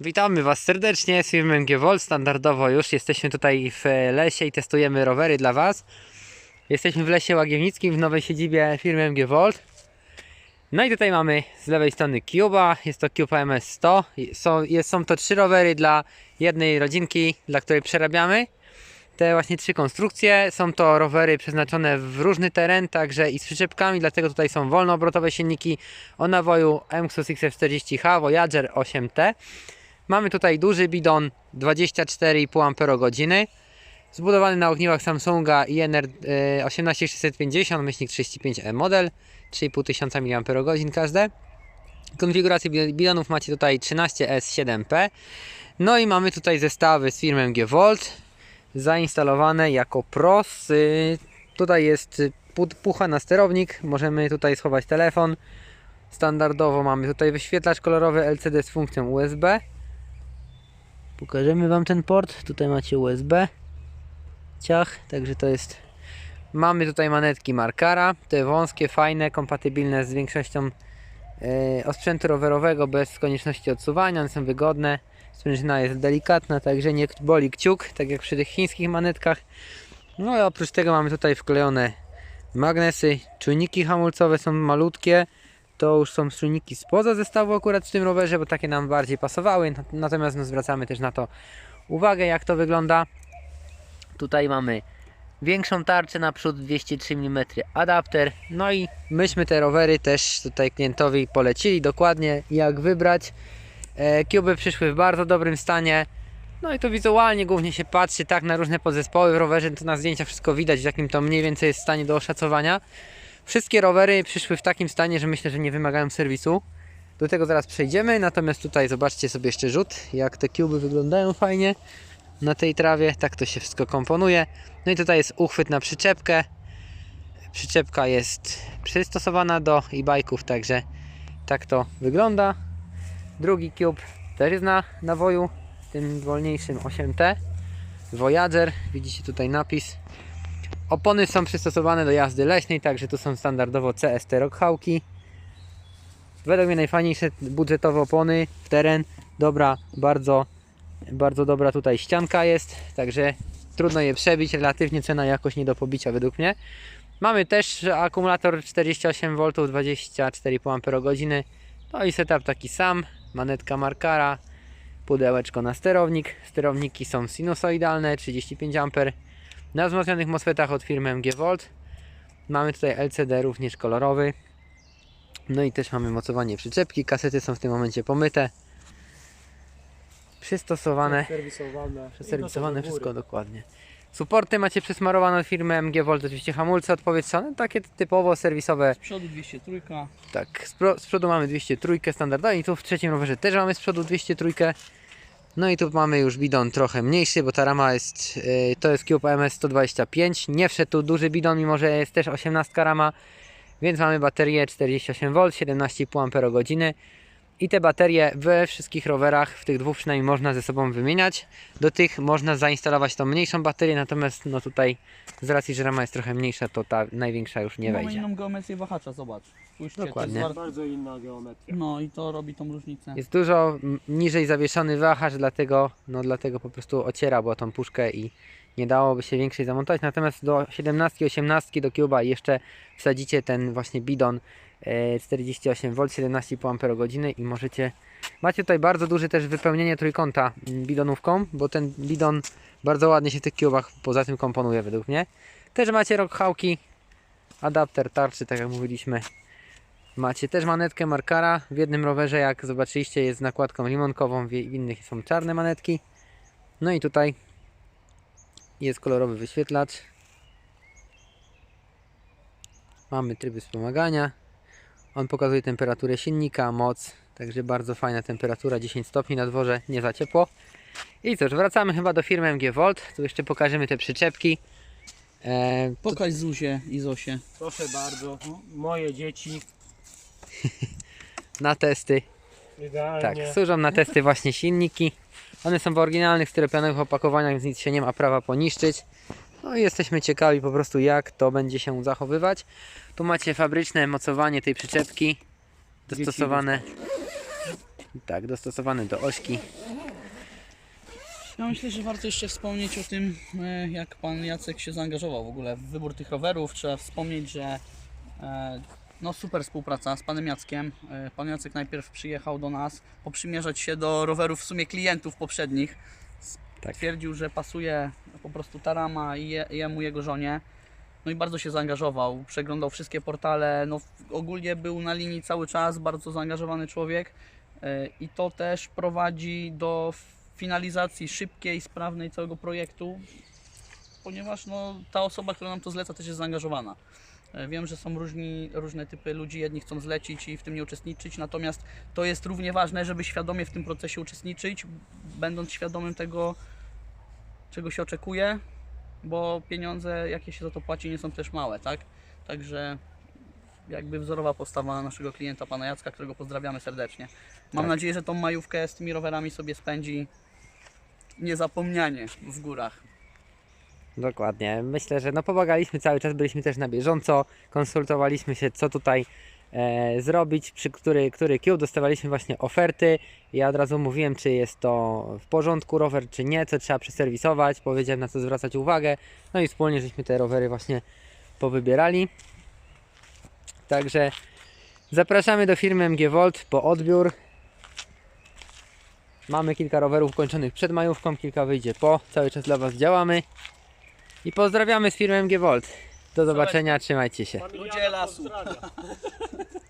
Witamy Was serdecznie z firmy MG Volt. Standardowo już jesteśmy tutaj w lesie i testujemy rowery dla Was. Jesteśmy w lesie Łagiewnickim w nowej siedzibie firmy MG. No i tutaj mamy z lewej strony Cuba, jest to Cube MS100. I Są, jest, są to trzy rowery dla jednej rodzinki, dla której przerabiamy. Te właśnie trzy konstrukcje. Są to rowery przeznaczone w różny teren, także i z przyczepkami, dlatego tutaj są wolnoobrotowe silniki o nawoju MXUS XF40H Voyager 8T. Mamy tutaj duży bidon 24,5 Ah zbudowany na ogniwach Samsunga INR e, 18650 myślnik 35E model 3500 mAh każde. Konfigurację bi- bidonów macie tutaj 13S7P. No i mamy tutaj zestawy z firmy MG Volt zainstalowane jako pros. Tutaj jest pu- pucha na sterownik, możemy tutaj schować telefon. Standardowo mamy tutaj wyświetlacz kolorowy LCD z funkcją USB. Pokażemy Wam ten port. Tutaj macie USB. Ciach, także to jest. Mamy tutaj manetki Markara, te wąskie, fajne, kompatybilne z większością e, osprzętu rowerowego bez konieczności odsuwania, one są wygodne. Sprężyna jest delikatna, także nie boli kciuk, tak jak przy tych chińskich manetkach. No i oprócz tego mamy tutaj wklejone magnesy, czujniki hamulcowe są malutkie. To już są czujniki spoza zestawu akurat w tym rowerze, bo takie nam bardziej pasowały. Nat- Natomiast no, zwracamy też na to uwagę, jak to wygląda. Tutaj mamy większą tarczę naprzód, 203 mm adapter. No i myśmy te rowery też tutaj klientowi polecili dokładnie jak wybrać. E, Cuby przyszły w bardzo dobrym stanie. No i to wizualnie głównie się patrzy tak na różne podzespoły w rowerze, to na zdjęciach wszystko widać w jakim to mniej więcej jest stanie do oszacowania. Wszystkie rowery przyszły w takim stanie, że myślę, że nie wymagają serwisu. Do tego zaraz przejdziemy, natomiast tutaj zobaczcie sobie jeszcze rzut, jak te cuby wyglądają fajnie na tej trawie, tak to się wszystko komponuje. No i tutaj jest uchwyt na przyczepkę. Przyczepka jest przystosowana do e-bike'ów, także tak to wygląda. Drugi cube też jest na nawoju, tym wolniejszym 8T. Voyager, widzicie tutaj napis. Opony są przystosowane do jazdy leśnej, także tu są standardowo CST Rockhawki. Według mnie najfajniejsze budżetowe opony w teren. Dobra, bardzo, bardzo dobra tutaj ścianka jest, także trudno je przebić. Relatywnie cena jakoś nie do pobicia według mnie. Mamy też akumulator 48V 24,5 Ah. No i setup taki sam. Manetka Markara, pudełeczko na sterownik. Sterowniki są sinusoidalne, 35 A. Na wzmocnionych MOSFETach od firmy MG Volt. Mamy tutaj LCD również kolorowy. No i też mamy mocowanie przyczepki. Kasety są w tym momencie pomyte. Przystosowane, Serwisowane. przeserwisowane, wszystko dokładnie. Suporty macie przesmarowane od firmy MG Volt, oczywiście hamulce odpowietrzone, takie typowo serwisowe Z przodu 203. tak, z, pro, z przodu mamy 203 standardowo i tu w trzecim rowerze też mamy z przodu 203. No i tu mamy już bidon trochę mniejszy, bo ta rama jest, yy, to jest Cube MS 125. Nie wszedł duży bidon, mimo że jest też 18 rama. Więc mamy baterię 48V, 17,5 Ah. I te baterie we wszystkich rowerach, w tych dwóch przynajmniej można ze sobą wymieniać. Do tych można zainstalować tą mniejszą baterię, natomiast no tutaj z racji, że rama jest trochę mniejsza, to ta największa już nie Mamy wejdzie. inną geometrię wahacza, zobacz. Spójrzcie, Dokładnie. To jest Bardzo inna geometria. No i to robi tą różnicę. Jest dużo m- niżej zawieszony wahacz, dlatego, no, dlatego po prostu ociera było tą puszkę i nie dałoby się większej zamontować. Natomiast do 17, 18 do Cuba jeszcze wsadzicie ten właśnie bidon 48V 17,5 Ah i możecie. Macie tutaj bardzo duże też wypełnienie trójkąta mm, bidonówką, bo ten bidon bardzo ładnie się w tych Cubach poza tym komponuje według mnie. Też macie rockhałki, adapter tarczy, tak jak mówiliśmy, Macie też manetkę Markara. W jednym rowerze, jak zobaczyliście, jest z nakładką limonkową, w innych są czarne manetki. No i tutaj jest kolorowy wyświetlacz. Mamy tryby wspomagania. On pokazuje temperaturę silnika, moc. Także bardzo fajna temperatura, 10 stopni na dworze, nie za ciepło. I cóż, wracamy chyba do firmy MG Volt. Tu jeszcze pokażemy te przyczepki. E, tu- Pokaż Zuzie i Zosie. Proszę bardzo, moje dzieci na testy. Tak, idealnie. służą na testy właśnie silniki. One są w oryginalnych styropianowych opakowaniach, więc nic się nie ma prawa poniszczyć. No i jesteśmy ciekawi po prostu jak to będzie się zachowywać. Tu macie fabryczne mocowanie tej przyczepki dostosowane Tak, dostosowany do ośki. Ja myślę, że warto jeszcze wspomnieć o tym, e, jak pan Jacek się zaangażował w ogóle w wybór tych rowerów. Trzeba wspomnieć, że e, no super współpraca z panem Jackiem. E, Pan Jacek najpierw przyjechał do nas poprzymierzać się do rowerów w sumie klientów poprzednich. Tak. Twierdził, że pasuje po prostu ta rama i je, jemu, jego żonie. No i bardzo się zaangażował, przeglądał wszystkie portale, no ogólnie był na linii cały czas, bardzo zaangażowany człowiek E, i to też prowadzi do finalizacji szybkiej, sprawnej całego projektu, ponieważ no, ta osoba, która nam to zleca też jest zaangażowana. E, Wiem, że są różni, różne typy ludzi, jedni chcą zlecić i w tym nie uczestniczyć, natomiast to jest równie ważne, żeby świadomie w tym procesie uczestniczyć, będąc świadomym tego, czego się oczekuje, bo pieniądze, jakie się za to płaci, nie są też małe, tak? Także jakby wzorowa postawa naszego klienta, pana Jacka, którego pozdrawiamy serdecznie. Mam Tak. nadzieję, że tą majówkę z tymi rowerami sobie spędzi niezapomnianie w górach. Dokładnie. Myślę, że no pomagaliśmy cały czas, byliśmy też na bieżąco, konsultowaliśmy się, co tutaj e, zrobić, przy który, który kieł, dostawaliśmy właśnie oferty. Ja od razu mówiłem, czy jest to w porządku rower, czy nie, co trzeba przeserwisować, powiedziałem na co zwracać uwagę. No i wspólnie żeśmy te rowery właśnie powybierali. Także zapraszamy do firmy MG Volt po odbiór. Mamy kilka rowerów kończonych przed majówką, kilka wyjdzie po. Cały czas dla Was działamy. I pozdrawiamy z firmy MG Volt. Do zobaczenia, trzymajcie się. Ludzie lasu.